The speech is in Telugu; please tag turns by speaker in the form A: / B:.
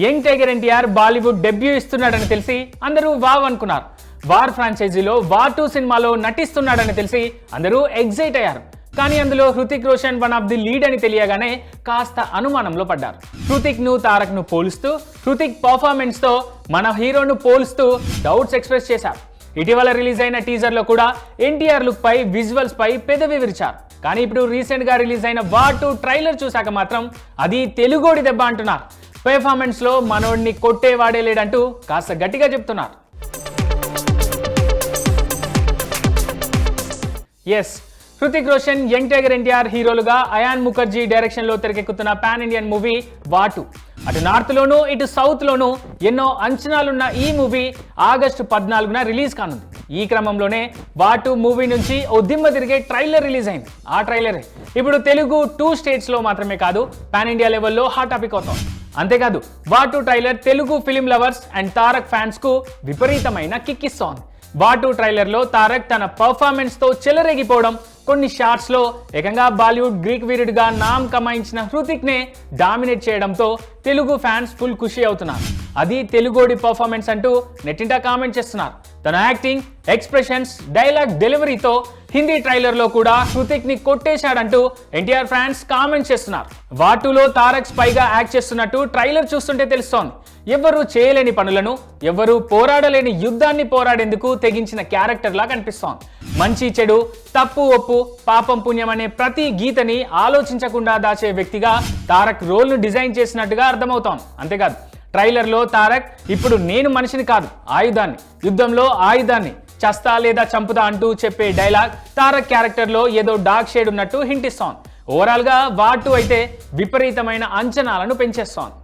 A: Young tiger NTR Bollywood debut ఇస్తున్నాడని తెలిసి అందరూ వావ్ అనుకున్నారు. వార్ ఫ్రాంచైజీలో వార్ టూ సినిమాలో నటిస్తున్నాడని తెలిసి అందరూ ఎగ్జైట్ అయ్యారు. కానీ అందులో Hrithik Roshan one of the lead అని తెలియగానే కాస్త అనుమానంలో పడ్డారు. హృతిక్ను తారక్ను పోలుస్తూ హృతిక్ పర్ఫార్మెన్స్తో మన హీరోను పోలుస్తూ డౌట్స్ ఎక్స్ప్రెస్ చేశారు. ఇటీవల రిలీజ్ అయిన టీజర్లో కూడా ఎన్టీఆర్ లుక్ పై విజువల్స్ పై పెదవి విరిచారు. కానీ ఇప్పుడు రీసెంట్గా రిలీజ్ అయిన వార్ టూ ట్రైలర్ చూశాక మాత్రం అది తెలుగోడి దెబ్బ అంటున్నారు. పెర్ఫార్మెన్స్లో మనోడిని కొట్టేవాడే లేడంటూ కాస్త గట్టిగా చెప్తున్నారు. Yes Hrithik Roshan young tiger NTR హీరోలుగా అయాన్ ముఖర్జీ డైరెక్షన్లో తెరకెక్కుతున్న పాన్ ఇండియన్ మూవీ వాటు. అటు నార్త్ లోను ఇటు సౌత్ లోను ఎన్నో అంచనాలున్న ఈ మూవీ ఆగస్టు పద్నాలుగున రిలీజ్ కానుంది. ఈ క్రమంలోనే వాటు మూవీ నుంచి ఓ దిమ్మ తిరిగే ట్రైలర్ రిలీజ్ అయింది. ఆ ట్రైలరే ఇప్పుడు తెలుగు టూ స్టేట్స్లో మాత్రమే కాదు పాన్ ఇండియా లెవెల్లో హాట్ టాపిక్ అవుతోంది. అంతేకాదు వాటు trailer Telugu film lovers and Tarak ఫ్యాన్స్కు విపరీతమైన కిక్ ఇస్తోంది వాటు ట్రైలర్లో తారక్ తన పర్ఫార్మెన్స్తో చెలరేగిపోవడం కొన్ని షార్ట్స్లో ఏకంగా బాలీవుడ్ గ్రీక్ వీరుడిగా నామ్ కమాయించిన హృతిక్ నే డామినేట్ చేయడంతో తెలుగు ఫ్యాన్స్ ఫుల్ ఖుషి అవుతున్నారు. అది తెలుగోడి పర్ఫార్మెన్స్ అంటూ నెట్టింటా కామెంట్ చేస్తున్నారు. తన యాక్టింగ్ ఎక్స్ప్రెషన్స్ డైలాగ్ డెలివరీతో హిందీ ట్రైలర్లో కూడా హృతిక్ని కొట్టేశాడంటూ ఎన్టీఆర్ ఫ్యాన్స్ కామెంట్ చేస్తున్నారు. వాటులో తారక్ స్పైగా యాక్ట్ చేస్తున్నట్టు ట్రైలర్ చూస్తుంటే తెలుస్తోంది. ఎవ్వరూ చేయలేని పనులను ఎవ్వరూ పోరాడలేని యుద్ధాన్ని పోరాడేందుకు తెగించిన క్యారెక్టర్ లా కనిపిస్తోంది. మంచి చెడు తప్పు ఒప్పు పాపం పుణ్యం అనే ప్రతి గీతని ఆలోచించకుండా దాచే వ్యక్తిగా తారక్ రోల్ను డిజైన్ చేసినట్టుగా అర్థమవుతోంది. అంతేకాదు ట్రైలర్లో తారక్ ఇప్పుడు నేను మనిషిని కాదు ఆయుధాన్ని యుద్ధంలో ఆయుధాన్ని చస్తా లేదా చంపుతా అంటూ చెప్పే డైలాగ్ తారక్ క్యారెక్టర్లో ఏదో డార్క్ షేడ్ ఉన్నట్టు హింటిస్తాం. ఇస్తోంది ఓవరాల్గా వాటు అయితే విపరీతమైన అంచనాలను పెంచేస్తోంది